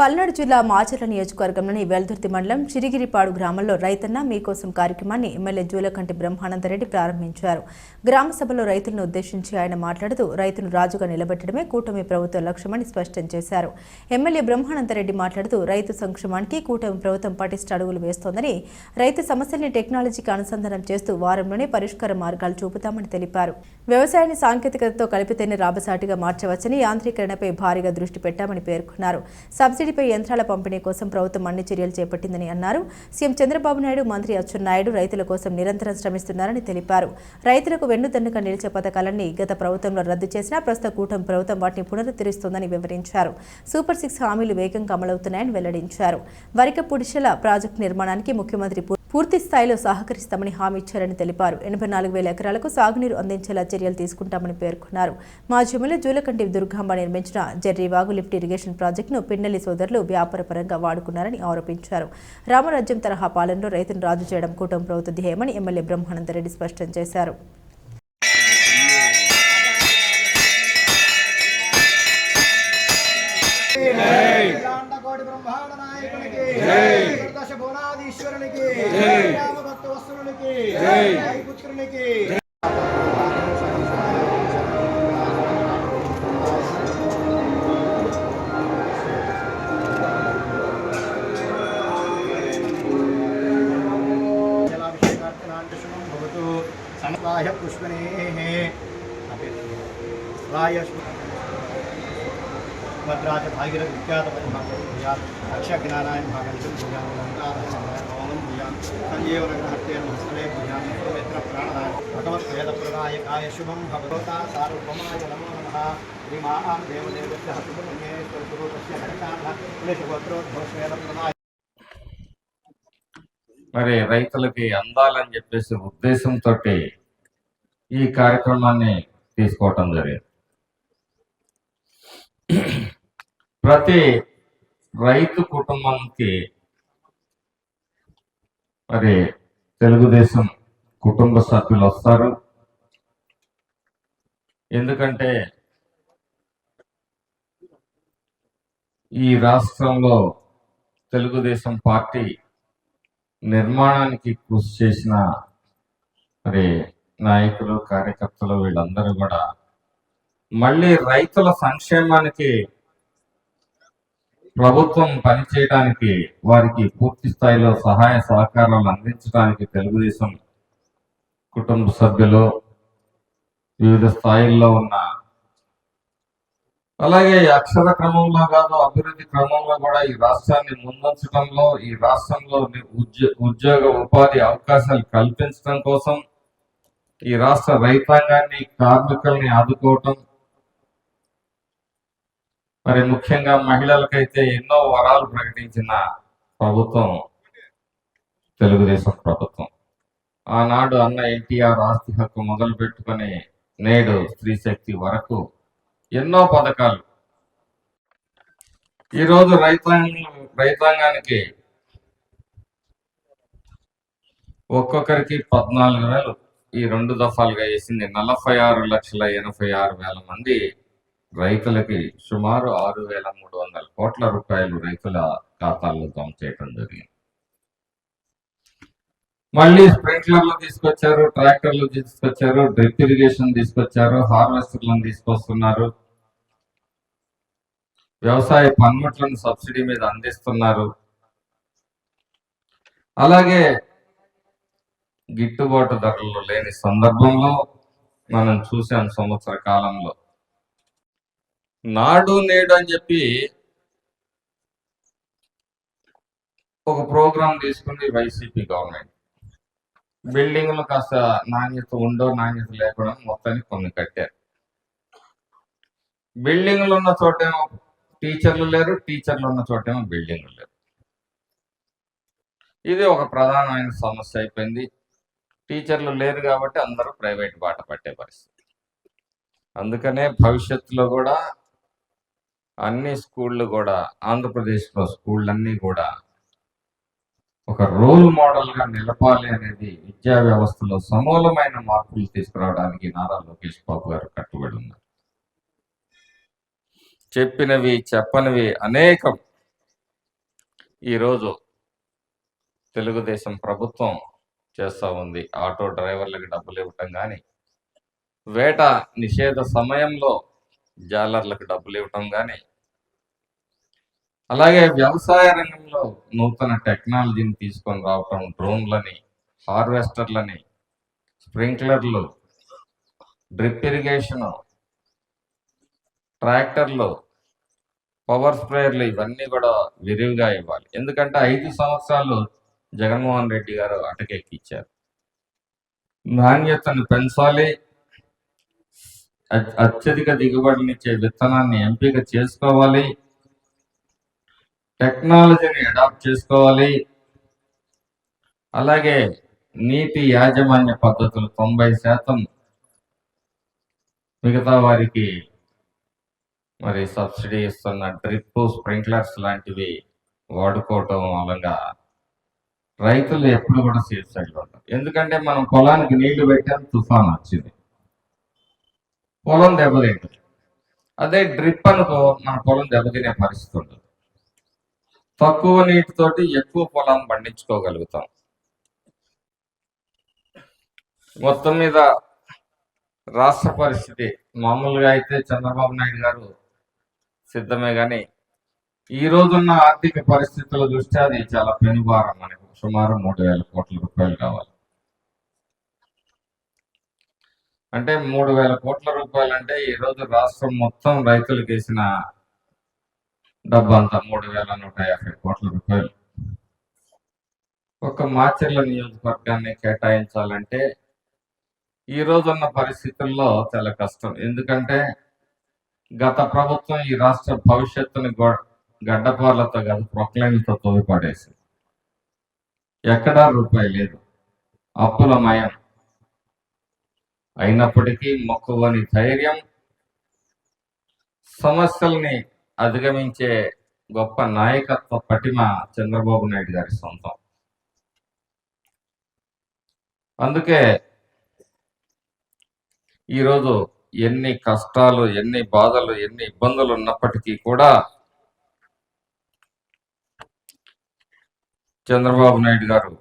పల్నాడు జిల్లా మాచర్ల నియోజకవర్గంలోని వెల్దుర్తి మండలం చిరిగిరిపాడు గ్రామంలో రైతన్న మీకోసం కార్యక్రమాన్ని ఎమ్మెల్యే జూలకంటి బ్రహ్మానందరెడ్డి ప్రారంభించారు. గ్రామ సభలో రైతులను ఉద్దేశించి ఆయన మాట్లాడుతూ రైతును రాజుగా నిలబెట్టడమే కూటమి ప్రభుత్వ లక్ష్యమని స్పష్టం చేశారు. ఎమ్మెల్యే బ్రహ్మానందరెడ్డి మాట్లాడుతూ రైతు సంక్షేమానికి కూటమి ప్రభుత్వం పటిష్ట అడుగులు వేస్తోందని రైతు సమస్యల్ని టెక్నాలజీకి అనుసంధానం చేస్తూ వారంలోనే పరిష్కార మార్గాలు చూపుతామని తెలిపారు. వ్యవసాయాన్ని సాంకేతికతతో కలిపితేనే రాబసాటిగా మార్చవచ్చని యాంత్రీకరణపై భారీగా దృష్టి పెట్టామని పేర్కొన్నారు. సబ్సిడీపై యంత్రాల పంపిణీ కోసం ప్రభుత్వం అన్ని చర్యలు చేపట్టిందని అన్నారు. సీఎం చంద్రబాబు నాయుడు మంత్రి అచ్చెన్నాయుడు రైతుల కోసం నిరంతరం శ్రమిస్తున్నారని తెలిపారు. రైతులకు వెన్నుదన్నుగా నిలిచే పథకాలన్నీ గత ప్రభుత్వంలో రద్దు చేసినా ప్రస్తుత కూటమి ప్రభుత్వం వాటిని పునరుద్ధరిస్తోందని వివరించారు. సూపర్ సిక్స్ హామీలు వేగంగా అమలవుతున్నాయని వెల్లడించారు. వరిక పుడిశల ప్రాజెక్టు నిర్మాణానికి ముఖ్యమంత్రి పూర్తి స్థాయిలో సహకరిస్తామని హామీ ఇచ్చారని తెలిపారు. ఎనభై నాలుగు వేల ఎకరాలకు సాగునీరు అందించేలా చర్యలు తీసుకుంటామని పేర్కొన్నారు. మాజీ ఎమ్మెల్యే జూలకంటి దుర్గాంబ నిర్మించిన జెర్రీ వాగు లిఫ్ట్ ఇరిగేషన్ ప్రాజెక్టును పిన్నెల్లి సోదరులు వ్యాపారపరంగా వాడుకున్నారని ఆరోపించారు. రామరాజ్యం తరహా పాలనలో రైతును రాజు చేయడం కూటమి ప్రభుత్వ ధ్యేయమని ఎమ్మెల్యే బ్రహ్మానందరెడ్డి స్పష్టం చేశారు. దశ భువనాధీశ్వరునికి రామభక్త వస్తువునికి పుత్రునికి జలాభిషేకార్చనాంతశుభం భవతు సమవాయ పుష్పనేః వాయ భద్రాచ భాగీరథ విఖ్యాత భూయాత్ అక్షజ్ఞానాయ భాగంతం భూయాన్ ఓం భూయాన్ సంజీవన భూయాన్ ప్రాణాయ ప్రదాయకాయ శుభం భగవతా సార్వభౌమాయ నమో దేవదేవస్య స్వరూపస్య ప్రదాయ మరి రైతులకి అందాలని చెప్పేసి ఉద్దేశంతో ఈ కార్యక్రమాన్ని తీసుకోవటం జరిగింది. ప్రతి రైతు కుటుంబానికి మరి తెలుగుదేశం కుటుంబ సభ్యులు వస్తారు. ఎందుకంటే ఈ రాష్ట్రంలో తెలుగుదేశం పార్టీ నిర్మాణానికి కృషి చేసిన మరి నాయకులు కార్యకర్తలు వీళ్ళందరూ కూడా మళ్ళీ రైతుల సంక్షేమానికి ప్రభుత్వం పనిచేయడానికి వారికి పూర్తి స్థాయిలో సహాయ సహకారాలు అందించడానికి తెలుగుదేశం కుటుంబ సభ్యులు వివిధ స్థాయిల్లో ఉన్న అలాగే అక్షర క్రమంలో కాదు అభివృద్ధి క్రమంలో కూడా ఈ రాష్ట్రాన్ని ముందుంచడంలో ఈ రాష్ట్రంలో ఉద్యో- ఉద్యోగ ఉపాధి అవకాశాలు కల్పించడం కోసం ఈ రాష్ట్ర రైతాంగాన్ని కార్మికుల్ని ఆదుకోవటం మరి ముఖ్యంగా మహిళలకైతే ఎన్నో వరాలు ప్రకటించిన ప్రభుత్వం తెలుగుదేశం ప్రభుత్వం. ఆనాడు అన్న ఎన్టీఆర్ ఆస్తి హక్కు మొదలు పెట్టుకుని నేడు స్త్రీ శక్తి వరకు ఎన్నో పథకాలు. ఈరోజు రైతాంగం రైతాంగానికి ఒక్కొక్కరికి పద్నాలుగు వేలు. ఈ రెండు దఫాలుగా వేసింది నలభై ఆరు లక్షల ఎనభై ఆరు వేల మంది. రైతులకి సుమారు ఆరు వేల మూడు వందల కోట్ల రూపాయలు రైతుల ఖాతాల్లో జమ చేయడం జరిగింది. మళ్ళీ స్ప్రింక్లర్లు తీసుకొచ్చారు ట్రాక్టర్లు తీసుకొచ్చారు డ్రిప్ ఇరిగేషన్ తీసుకొచ్చారు హార్వెస్టర్లను తీసుకొస్తున్నారు. వ్యవసాయ పనిముట్లను సబ్సిడీ మీద అందిస్తున్నారు. అలాగే గిట్టుబాటు ధరలు లేని సందర్భంలో మనం చూసాం సంవత్సర కాలంలో నాడు నేడు అని చెప్పి ఒక ప్రోగ్రాం తీసుకుంది వైసీపీ గవర్నమెంట్. బిల్డింగ్లు కాస్త నాణ్యత ఉండో నాణ్యత లేకుండా మొత్తానికి కొన్ని కట్టారు. బిల్డింగ్లు ఉన్న చోటేమో టీచర్లు లేరు టీచర్లు ఉన్న చోటేమో బిల్డింగ్లు లేరు. ఇది ఒక ప్రధానమైన సమస్య అయిపోయింది. టీచర్లు లేరు కాబట్టి అందరూ ప్రైవేట్ బాట పట్టే పరిస్థితి. అందుకనే భవిష్యత్తులో కూడా అన్ని స్కూళ్ళు కూడా ఆంధ్రప్రదేశ్లో స్కూళ్ళన్నీ కూడా ఒక రోల్ మోడల్గా నిలపాలి అనేది విద్యా వ్యవస్థలో సమూలమైన మార్పులు తీసుకురావడానికి నారా లోకేష్ బాబు గారు కట్టుబడి ఉన్నారు. చెప్పినవి చెప్పనివి అనేకం. ఈరోజు తెలుగుదేశం ప్రభుత్వం చేస్తూ ఉంది. ఆటో డ్రైవర్లకు డబ్బులు ఇవ్వటం కానీ వేట నిషేధ సమయంలో జాలర్లకు డబ్బులు ఇవ్వటం కానీ అలాగే వ్యవసాయ రంగంలో నూతన టెక్నాలజీని తీసుకొని రావటం డ్రోన్లని హార్వెస్టర్లని స్ప్రింక్లర్లు డ్రిప్ ఇరిగేషన్ ట్రాక్టర్లు పవర్ స్ప్రేయర్లు ఇవన్నీ కూడా విరివిగా ఇవ్వాలి. ఎందుకంటే ఐదు సంవత్సరాలు జగన్మోహన్ రెడ్డి గారు అటకెక్కిచ్చారు. నాణ్యతను పెంచాలి అత్యధిక దిగుబడినిచ్చే విత్తనాన్ని ఎంపిక చేసుకోవాలి. టెక్నాలజీని అడాప్ట్ చేసుకోవాలి. అలాగే నీటి యాజమాన్య పద్ధతులు తొంభై శాతం మిగతా వారికి మరి సబ్సిడీ ఇస్తున్న డ్రిప్ స్ప్రింక్లర్స్ లాంటివి వాడుకోవటం మూలంగా రైతులు ఎప్పుడు కూడా సేఫ్ సైడ్ ఎందుకంటే మనం పొలానికి నీళ్ళు పెట్టాం తుఫాన్ వచ్చింది. పొలం దెబ్బతింటుంది. అదే డ్రిప్ అనుకో మన పొలం దెబ్బతినే పరిస్థితి ఉంటుంది. తక్కువ నీటితోటి ఎక్కువ పొలం పండించుకోగలుగుతాం. మొత్తం మీద రాష్ట్ర పరిస్థితి మామూలుగా అయితే చంద్రబాబు నాయుడు గారు సిద్ధమే కానీ ఈ రోజున్న ఆర్థిక పరిస్థితుల దృష్ట్యా అది చాలా పెనుభారం మనకు. సుమారు మూడు వేల కోట్ల రూపాయలు కావాలి. అంటే మూడు వేల కోట్ల రూపాయలు అంటే ఈ రోజు రాష్ట్రం మొత్తం రైతులకు వేసిన డబ్బు అంతా మూడు వేల నూట యాభై కోట్ల రూపాయలు. ఒక మాచర్ల నియోజకవర్గాన్ని కేటాయించాలంటే ఈ రోజున్న పరిస్థితుల్లో చాలా కష్టం. ఎందుకంటే గత ప్రభుత్వం ఈ రాష్ట్ర భవిష్యత్తుని గొ- గడ్డపార్లతో కాదు ప్రొక్లైన్లతో తోడిపడేసింది ఎక్కడా రూపాయి లేదు. అప్పుల మయం. అయినప్పటికీ మొక్కువని ధైర్యం సమస్యల్ని అధిగమించే గొప్ప నాయకత్వ పటిమ చంద్రబాబు నాయుడు గారి సొంతం. అందుకే ఈరోజు ఎన్ని కష్టాలు ఎన్ని బాధలు ఎన్ని ఇబ్బందులు ఉన్నప్పటికీ కూడా చంద్రబాబు నాయుడు గారు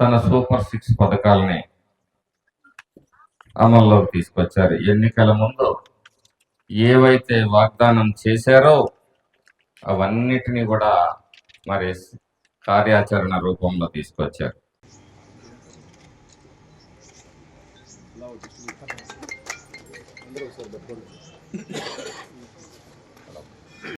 తన సూపర్ సిక్స్ పథకాలని అమల్లోకి తీసుకొచ్చారు. ఎన్నికల ముందు ఏవైతే వాగ్దానం చేశారో అవన్నిటిని కూడా మరి కార్యాచరణ రూపంలో తీసుకొచ్చారు. అందరూ పెట్టుకోండి